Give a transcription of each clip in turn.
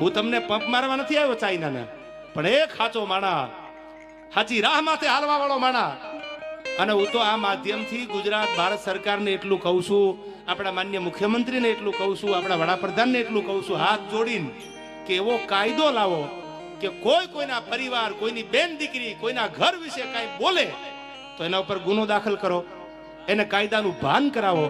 હું તમને પંપ મારવા નથી આવ્યો, ચાઇનાને. પણ એક સાચો માણા સાચી રાહ માથે હાલવા વાળો માણા. અને હું તો આ માધ્યમથી ગુજરાત, ભારત સરકારને એટલું કહું છું, આપણા માન્ય મુખ્યમંત્રીને એટલું કહું છું, આપણા વડાપ્રધાનને એટલું કહું છું, હાથ જોડીને કે એવો કાયદો લાવો કે કોઈ કોઈના પરિવાર, કોઈની બેન દીકરી, કોઈના ઘર વિશે કાંઈ બોલે, તો એના ઉપર ગુનો દાખલ કરો. એને કાયદાનું ભાન કરાવો.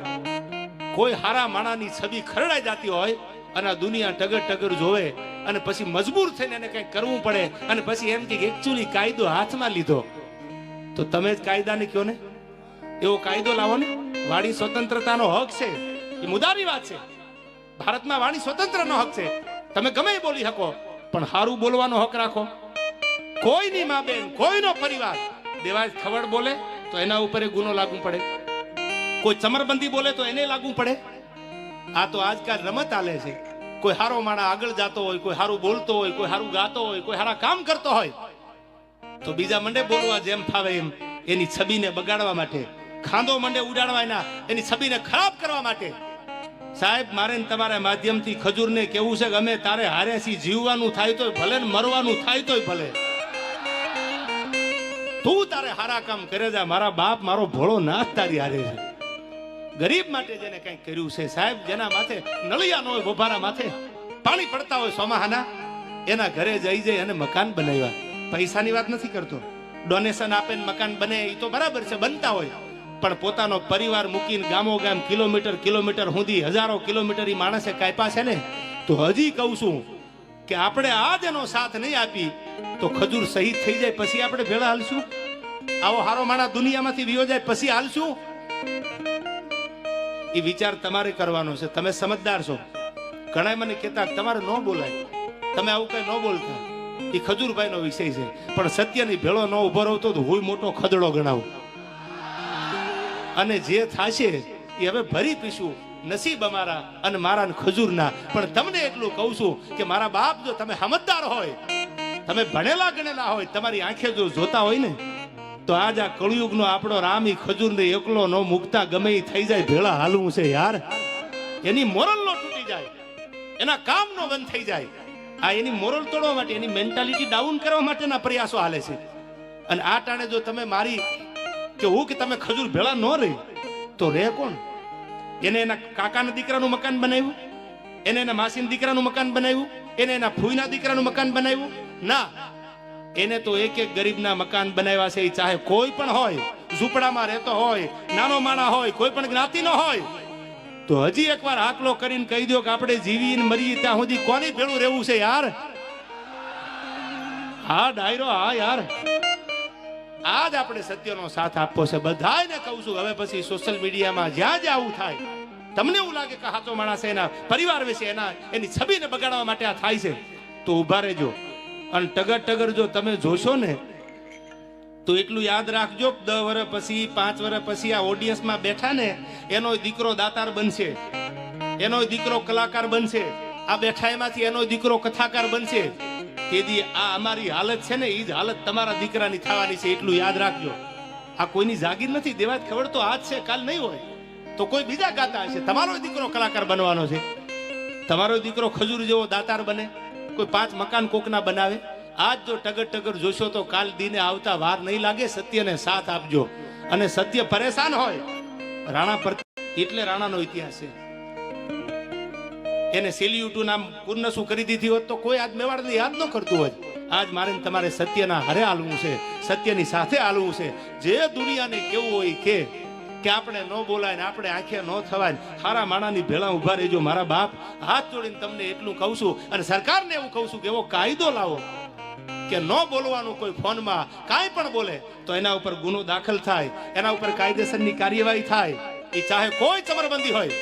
કોઈ હારા માણાની છબી ખરડાઈ જતી હોય અને આ દુનિયા ટગર ટગર જોવે અને પછી મજબૂર થઈને એને કંઈક કરવું પડે અને પછી એમ કે એકચ્યુઅલી કાયદો હાથમાં લીધો. તો તમે જ કાયદાને કયો ને? એવો કાયદો લાવો ને? વાણી સ્વતંત્રતાનો હક છે. એ મુદારી વાત છે. ભારતમાં વાણી સ્વતંત્રનો હક છે. તમે ગમે બોલી શકો, પણ સારું બોલવાનો હક રાખો. કોઈની મા બેન, કોઈનો પરિવાર દેવાજ ખવડ બોલે તો એના ઉપર એ ગુનો લાગુ પડે. કોઈ ચમરબંધી બોલે તો એને લાગુ પડે. આ તો આજકાલ રમત આલે છે. કોઈ હારો માણા આગળ જાતો હોય, કોઈ હારું બોલતો હોય, કોઈ હારું ગાતો હોય, કોઈ હારા કામ કરતો હોય, તો બીજા મંડે બોલવા જેમ ફાવે એમ એની છબીને બગાડવા માટે ખાંદો મંડે ઉડાડવા એના છબીને ખરાબ કરવા માટે. સાહેબ, મારે તમારા માધ્યમથી ખજૂરને કેવું છે કે અમે તારે હારે છીએ જીવવાનું થાય તોય ભલે ને મરવાનું થાય તોય ભલે. તું તારે હારા કામ કરે જા મારા બાપ મારો ભોળો નાથ તારી હારે છે. ગરીબ માટે જેને કંઈક કર્યું છે, સાહેબ, જેના માથે નળિયા ન હોય, ગોભારા માથે પાણી પડતા હોય સોમાહાના, એના ઘરે જઈ જઈ અને મકાન બનાવ્યા. પૈસાની વાત નથી કરતો. ડોનેશન આપે ને મકાન બને એ તો બરાબર છે, બનતા હોય. પણ પોતાનો પરિવાર મૂકીને ગામો ગામ કિલોમીટર કિલોમીટર સુધી હજારો કિલોમીટર ઈ માણસે કાપ્યા છે ને, તો હજી કહું છું કે આપણે આ જ એનો સાથ નહીં આપી, તો ખજૂર શહીદ થઈ જાય, પછી આપણે ભેળા હાલશું? આવો હારો માણા દુનિયામાંથી વિયો જાય, પછી હાલશું? એ વિચાર તમારે કરવાનો છે. તમે સમજદાર છો. ઘણા મને કહેતા, તમારે ન બોલાય. તમે આવું કઈ ન બોલતા. એ ખજૂરભાઈનો વિષય છે. પણ સત્યની ભેળો ન ઊભો રહતો તો હું મોટો ખદડો ગણાવું. અને જે થાશે એ હવે ભરી પીશું. નસીબ અમારા અને મારા ખજૂરના. પણ તમને એટલું કહું છું કે મારા બાપ જો તમે સમજદાર હોય, તમે ભણેલા ગણેલા હોય, તમારી આંખે જો જોતા હોય ને તો આજ આ કળિયુગનો આપણો રામ ખજૂરને એકલો ન મૂકતા ગમે એ થઈ જાય, ભેળા હાલવું છે યાર. એની મોરલ નો તૂટી જાય. એના કામ નો બંધ થઈ જાય. આ એની મોરલ તોડવા માટે, એની મેન્ટાલિટી ડાઉન કરવા માટેના પ્રયાસો હાલે છે. અને આ ટાણે જો તમે મારી કે હું કે તમે ખજૂર ભેળા ન રહી, તો રે કોણ? એને એના કાકાના દીકરાનું મકાન બનાવ્યું? એને એના માસીના દીકરાનું મકાન બનાવ્યું? એને એના ફૂઈના દીકરાનું મકાન બનાવ્યું? ના. એને તો એક એક ગરીબના મકાન બનાવ્યા છે એ ચાહે કોઈ પણ હોય, ઝૂંપડામાં રહેતો હોય, નાનો માણા હોય, કોઈ પણ જ્ઞાતિનો હોય, તો હજી એકવાર આકલો કરીને કહી દો કે આપણે જીવીને મરીએ ત્યાં સુધી કોની ભેળું રહેવું છે યાર? હા, ડાયરો, હા યાર. આજ આપણે સત્યનો સાથ આપવો છે. બધાને કહું છું, હવે પછી સોશિયલ મીડિયામાં જ્યાં જ્યાં આવું થાય, તમને એવું લાગે કે હાચો માણસ એના પરિવાર વિશે એના, એની છબીને બગાડવા માટે આ થાય છે, તો ઊભા રહેજો. અને ટગર ટગર જો તમે જોશો ને, તો એટલું યાદ રાખજો દસ વર્ષ પછી, પાંચ વર્ષ પછી આ ઓડિયન્સમાં બેઠા ને, એનો દીકરો દાતાર બનશે. એનો દીકરો કલાકાર બનશે. આ બેઠા એમાંથી એનો દીકરો કથાકાર બનશે. તેથી આ અમારી હાલત છે ને એ જ હાલત તમારા દીકરાની થવાની છે, એટલું યાદ રાખજો. આ કોઈની જાગીર નથી, દેવાત ખબર તો આજ છે, કાલ નહીં હોય. તો કોઈ બીજા ગાતા હશે. તમારો દીકરો કલાકાર બનવાનો છે. તમારો દીકરો ખજૂર જેવો દાતાર બને. કોઈ પાંચ મકાન કોકના બનાવે? આજ જો ટગર ટગર જોશો તો કાલ દીને આવતા વાર નહીં લાગે, સત્યને સાથ આપજો. અને સત્ય પરેશાન હોય, રાણા પર એટલે રાણાનો ઇતિહાસ છે. એને સેલ્યુટું નામ પૂર્ણ શું કરી દીધી હોત તો કોઈ આજ મેવાડને યાદ ન કરતું હોય આજ મારે તમારે સત્યના હરે હાલવું છે, સત્યની સાથે હાલવું છે. જે દુનિયાને કેવું હોય કે કે આપણે ન બોલાય ને આપણે આંખે ન થવાય સારા માણાની ભેળા ઊભા રહેજો, મારા બાપ. હાથ જોડીને તમને એટલું કહું છું અને સરકારને એવું કહું છું કે એવો કાયદો લાવો કે ન બોલવાનું કોઈ ફોનમાં, કાંઈ પણ બોલે, તો એના ઉપર ગુનો દાખલ થાય, એના ઉપર કાયદેસરની કાર્યવાહી થાય. એ ચાહે કોઈ ચમરબંધી હોય.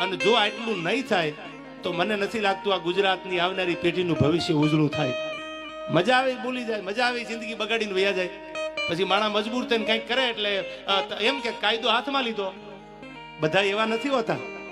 અને જો આટલું નહીં થાય, તો મને નથી લાગતું આ ગુજરાતની આવનારી પેઢીનું ભવિષ્ય ઉજળું થાય. મજા આવે બોલી જાય, મજા આવે, જિંદગી બગાડીને વયા જાય. પછી માણા મજબૂર થઈને કંઈક કરે એટલે એમ કે કાયદો હાથમાં લીધો. બધા એવા નથી હોતા.